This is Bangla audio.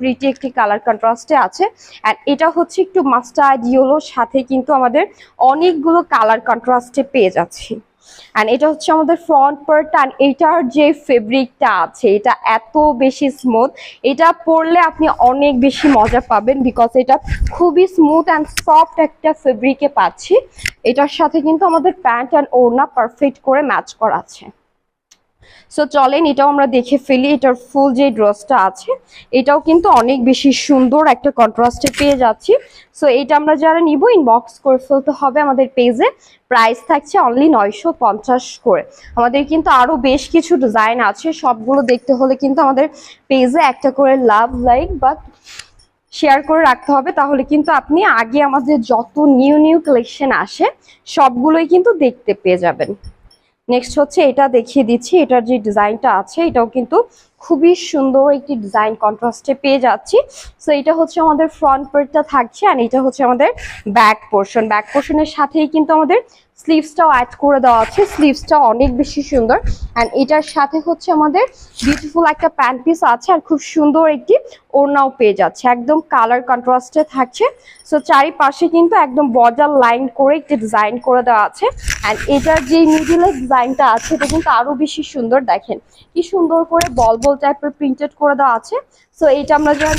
প্রিটি একটি কালার কন্ট্রাস্টে আছে। অ্যান্ড এটা হচ্ছে একটু মাস্টার্ড ইয়েলোর সাথে কিন্তু আমাদের অনেকগুলো কালার কন্ট্রাস্টে পেয়ে যাচ্ছি। অ্যান্ড এটা হচ্ছে আমাদের ফ্রন্ট পার্ট অ্যান্ড এটার যে ফেব্রিকটা আছে, এটা এত বেশি স্মুথ এটা পরলে আপনি অনেক বেশি মজা পাবেন বিকজ এটা খুবই স্মুথ অ্যান্ড সফট একটা ফেব্রিকে পাচ্ছি। এটার সাথে কিন্তু আমাদের প্যান্ট অ্যান্ড ওড়না পারফেক্ট করে ম্যাচ করা আছে সো চলেন, এটাও আমরা দেখে ফেলি, এটার ফুল যে ড্রেসটা আছে, এটাও কিন্তু অনেক বেশি সুন্দর একটা কন্ট্রাস্টে পেয়ে যাচ্ছি। সো এটা আমরা যারা নিব ইনবক্স করে ফেলতে হবে আমাদের পেজে প্রাইস থাকছে অনলি নয়শো পঞ্চাশ করে। আমাদের কিন্তু আরও বেশ কিছু ডিজাইন আছে, সবগুলো দেখতে হলে কিন্তু আমাদের পেজে একটা করে লাভ লাইক বা শেয়ার করে রাখতে হবে। তাহলে কিন্তু আপনি আগে আমাদের যত নিউ নিউ কালেকশন আসে, সবগুলোই কিন্তু দেখতে পেয়ে যাবেন। নেক্সট হচ্ছে এটা দেখিয়ে দিচ্ছি, এটার যে ডিজাইনটা আছে, এটাও কিন্তু খুবই সুন্দর একটি ডিজাইন কন্ট্রাস্টে পেয়ে যাচ্ছি। সো এটা হচ্ছে আমাদের ফ্রন্ট পার্টটা থাকছে আর এটা হচ্ছে আমাদের ব্যাক পোর্শন ব্যাক পোর্শনের সাথেই কিন্তু আমাদের স্লিভসটাও অ্যাড করে দেওয়া আছে। স্লিভসটা অনেক বেশি সুন্দর। অ্যান্ড এটার সাথে হচ্ছে আমাদের বিউটিফুল একটা প্যান্ট পিস আছে আর খুব সুন্দর একটি ওড়নাও পেয়ে যাচ্ছে। একদম কালার কন্ট্রাস্টে থাকছে। সো চারিপাশে কিন্তু একদম বর্ডার লাইন করে একটি ডিজাইন করে দেওয়া আছে। অ্যান্ড এটার যে মিডিলের ডিজাইনটা আছে, এটা কিন্তু আরও বেশি সুন্দর দেখেন। কি সুন্দর করে বল বল টাইপের প্রিন্টেড করে দেওয়া আছে। সো এটা আমরা যারা